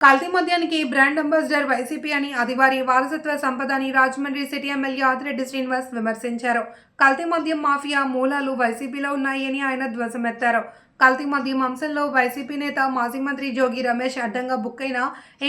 కల్తీ మద్యానికి brand ambassador YCP అని అది వారి వారసత్వ సంపద అని రాజమండ్రి సిటీ ఎమ్మెల్యే ఆదిరెడ్డి శ్రీనివాస్ విమర్శించారు. కల్తీ మద్యం మాఫియా మూలాలు వైసీపీలో ఉన్నాయని ఆయన ధ్వజమెత్తారు. కల్తీ మద్యం అంశంలో వైసీపీ నేత మాజీ మంత్రి జోగి రమేష్ అడ్డంగా బుక్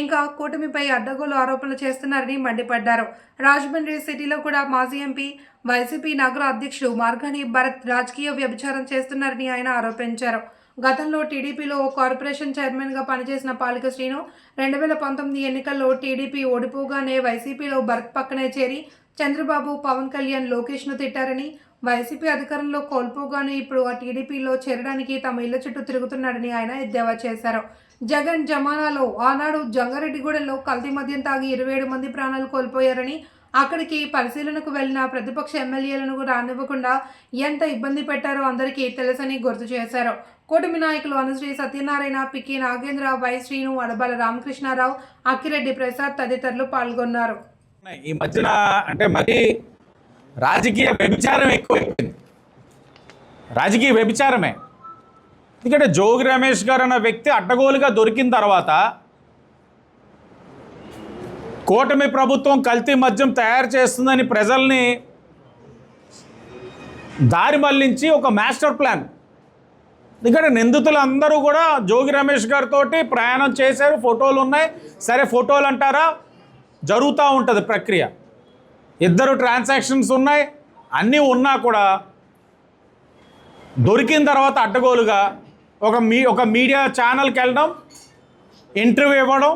ఇంకా కూటమిపై అడ్డగోలు ఆరోపణలు చేస్తున్నారని మండిపడ్డారు. రాజమండ్రి సిటీలో కూడా మాజీ ఎంపీ వైసీపీ నగర అధ్యక్షుడు మార్గాని భరత్ రాజకీయ వ్యభిచారం చేస్తున్నారని ఆయన ఆరోపించారు. గతంలో టీడీపీలో కార్పొరేషన్ చైర్మన్గా పనిచేసిన పాలిక శ్రీను రెండు వేల పంతొమ్మిది ఎన్నికల్లో టీడీపీ ఓడిపోగానే వైసీపీలో భరత్ పక్కనే చేరి చంద్రబాబు పవన్ కళ్యాణ్ లోకేష్ను తిట్టారని వైసీపీ అధికారంలో కోల్పోగానే ఇప్పుడు ఆ టీడీపీలో చేరడానికి తమ ఇళ్ళ చుట్టూ తిరుగుతున్నాడని ఆయన ఎద్దేవా చేశారు. జగన్ జమానాలో ఆనాడు జంగారెడ్డిగూడెంలో కల్తీ మద్యం తాగి ఇరవై ఏడు మంది ప్రాణాలు కోల్పోయారని అక్కడికి పరిశీలనకు వెళ్ళిన ప్రతిపక్ష ఎమ్మెల్యేలను కూడా రానివ్వకుండా ఎంత ఇబ్బంది పెట్టారో అందరికీ తెలుసని గుర్తు చేశారు. కూటమి నాయకులు అనుశ్రీ సత్యనారాయణ పికి నాగేంద్ర వై శ్రీను అడబాల రామకృష్ణారావు అక్కిరెడ్డి ప్రసాద్ తదితరులు పాల్గొన్నారు. ఈ మధ్యన అంటే మరి రాజకీయ వ్యభిచారం ఎక్కువైపోయింది. రాజకీయ వ్యభిచారమే. ఎందుకంటే జోగి రమేష్ గారు అన్న వ్యక్తి అడ్డగోలుగా దొరికిన తర్వాత కూటమి ప్రభుత్వం కల్తీ మద్యం తయారు చేస్తుందని ప్రజల్ని దారి మళ్ళించి ఒక మాస్టర్ ప్లాన్. ఎందుకంటే నిందితులు అందరూ కూడా జోగి రమేష్ గారితో ప్రయాణం చేశారు ఫోటోలు ఉన్నాయి. సరే ఫోటోలు అంటారా? జరుగుతూ ఉంటుంది ప్రక్రియ. ఇద్దరు ట్రాన్సాక్షన్స్ ఉన్నాయి అన్నీ ఉన్నా కూడా దొరికిన తర్వాత అడ్డగోలుగా ఒక మీ ఒక మీడియా ఛానల్కి వెళ్ళడం ఇంటర్వ్యూ ఇవ్వడం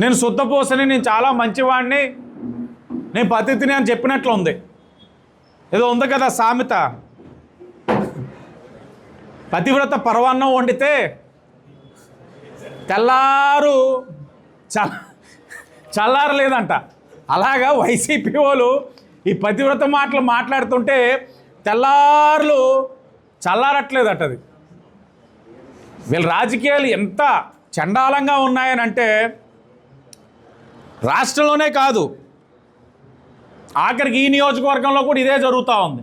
నేను శుద్ధపోసని నేను చాలా మంచివాడిని నేను పతితిని అని చెప్పినట్లు ఉంది ఏదో ఉంది కదా సామెత. పతివ్రత పర్వాన్నం వండితే తెల్లారు చల్ల చల్లారలేదంట. అలాగా వైసీపీ వాళ్ళు ఈ పతివ్రత మాటలు మాట్లాడుతుంటే తెల్లార్లు చల్లారట్లేదట అది. వీళ్ళ రాజకీయాలు ఎంత చండాలంగా ఉన్నాయనంటే రాష్ట్రంలోనే కాదు. ఆఖరికి ఈ నియోజకవర్గంలో కూడా ఇదే జరుగుతూ ఉంది.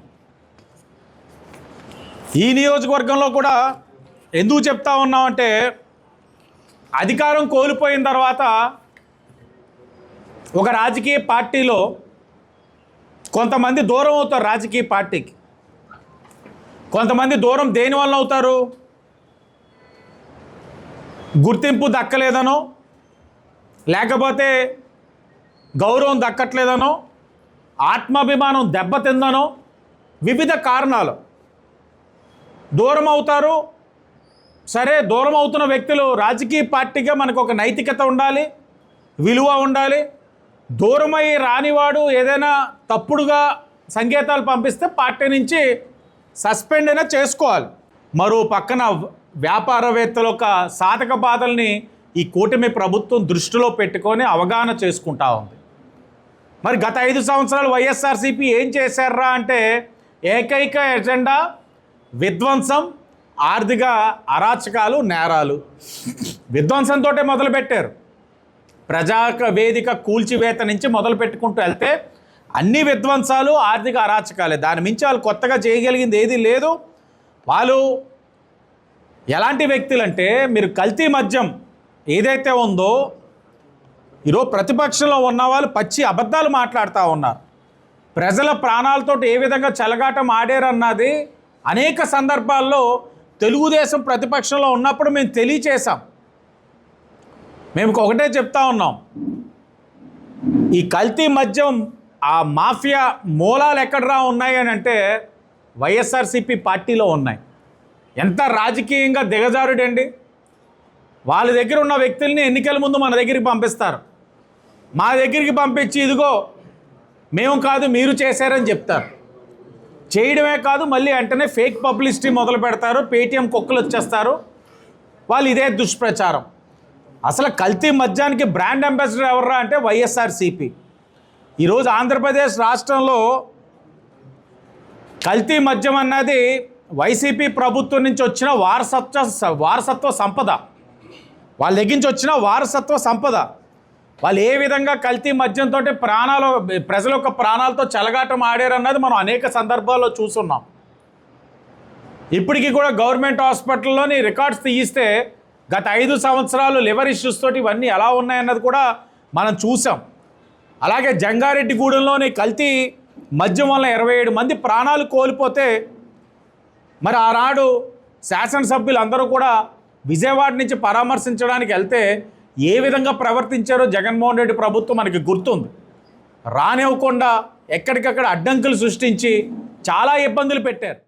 ఈ నియోజకవర్గంలో కూడా ఎందుకు చెప్తా ఉన్నామంటే అధికారం కోల్పోయిన తర్వాత ఒక రాజకీయ పార్టీలో కొంతమంది దూరం అవుతారు రాజకీయ పార్టీకి. కొంతమంది దూరం దేని వల్ల అవుతారు? గుర్తింపు దక్కలేదనో లేకపోతే గౌరవం దక్కట్లేదనో ఆత్మాభిమానం దెబ్బతిందనో వివిధ కారణాలు. దూరం అవుతారు సరే దూరం అవుతున్న వ్యక్తులు రాజకీయ పార్టీగా మనకు ఒక నైతికత ఉండాలి విలువ ఉండాలి. దూరమై రానివాడు ఏదైనా తప్పుడుగా సంకేతాలు పంపిస్తే పార్టీ నుంచి సస్పెండ్ అయినా చేసుకోవాలి. మరో పక్కన వ్యాపారవేత్తల యొక్క సాధక బాధల్ని ఈ కూటమి ప్రభుత్వం దృష్టిలో పెట్టుకొని అవగాహన చేసుకుంటా ఉంది. మరి గత ఐదు సంవత్సరాలు వైఎస్ఆర్సీపీ ఏం చేశారా అంటే ఏకైక ఎజెండా విధ్వంసం ఆర్థిక అరాచకాలు నేరాలు. విధ్వంసంతో మొదలుపెట్టారు. ప్రజా వేదిక కూల్చివేత నుంచి మొదలు పెట్టుకుంటూ వెళ్తే అన్ని విధ్వంసాలు ఆర్థిక అరాచకాలే. దాని మించి వాళ్ళు కొత్తగా చేయగలిగింది ఏది లేదు. వాళ్ళు ఎలాంటి వ్యక్తులంటే మీరు కల్తీ మద్యం ఏదైతే ఉందో ఈరోజు ప్రతిపక్షంలో ఉన్న వాళ్ళు పచ్చి అబద్ధాలు మాట్లాడుతూ ఉన్నారు. ప్రజల ప్రాణాలతో ఏ విధంగా చెలగాటం ఆడారన్నది అనేక సందర్భాల్లో తెలుగుదేశం ప్రతిపక్షంలో ఉన్నప్పుడు మేము తెలియచేశాం. మేము ఒకటే చెప్తా ఉన్నాం. ఈ కల్తీ మద్యం ఆ మాఫియా మూలాలు ఎక్కడరా ఉన్నాయి అని అంటే వైఎస్ఆర్సీపీ పార్టీలో ఉన్నాయి. ఎంత రాజకీయంగా దిగజారుడండి. వాళ్ళ దగ్గర ఉన్న వ్యక్తుల్ని ఎన్నికల ముందు మన దగ్గరికి పంపిస్తారు. మా దగ్గరికి పంపించి ఇదిగో మేము కాదు మీరు చేశారని చెప్తారు. చేయడమే కాదు మళ్ళీ వెంటనే ఫేక్ పబ్లిసిటీ మొదలు పెడతారు పేటీఎం కుక్కలు వచ్చేస్తారు. వాళ్ళు ఇదే దుష్ప్రచారం. అసలు కల్తీ మద్యానికి బ్రాండ్ అంబాసిడర్ ఎవర్రా అంటే వైఎస్ఆర్సీపీ. ఈరోజు ఆంధ్రప్రదేశ్ రాష్ట్రంలో కల్తీ మద్యం అన్నది వైసీపీ ప్రభుత్వం నుంచి వచ్చిన వారసత్వ వారసత్వ సంపద. వాళ్ళ దగ్గర నుంచి వచ్చిన వారసత్వ సంపద. వాళ్ళు ఏ విధంగా కల్తీ మద్యంతో ప్రాణాలు ప్రజల యొక్క ప్రాణాలతో చెలగాటం ఆడారన్నది మనం అనేక సందర్భాల్లో చూస్తున్నాం. ఇప్పటికీ కూడా గవర్నమెంట్ హాస్పిటల్లోని రికార్డ్స్ తీయిస్తే గత ఐదు సంవత్సరాలు లివర్ ఇష్యూస్ తోటి ఇవన్నీ ఎలా ఉన్నాయన్నది కూడా మనం చూసాం. అలాగే జంగారెడ్డిగూడెంలోని కల్తీ మద్యం వల్ల ఇరవై ఏడు మంది ప్రాణాలు కోల్పోతే మరి ఆనాడు శాసనసభ్యులు అందరూ కూడా విజయవాడ నుంచి పరామర్శించడానికి వెళ్తే ఏ విధంగా ప్రవర్తించారో జగన్మోహన్ రెడ్డి ప్రభుత్వం మనకి గుర్తుంది. రానివ్వకుండా ఎక్కడికక్కడ అడ్డంకులు సృష్టించి చాలా ఇబ్బందులు పెట్టారు.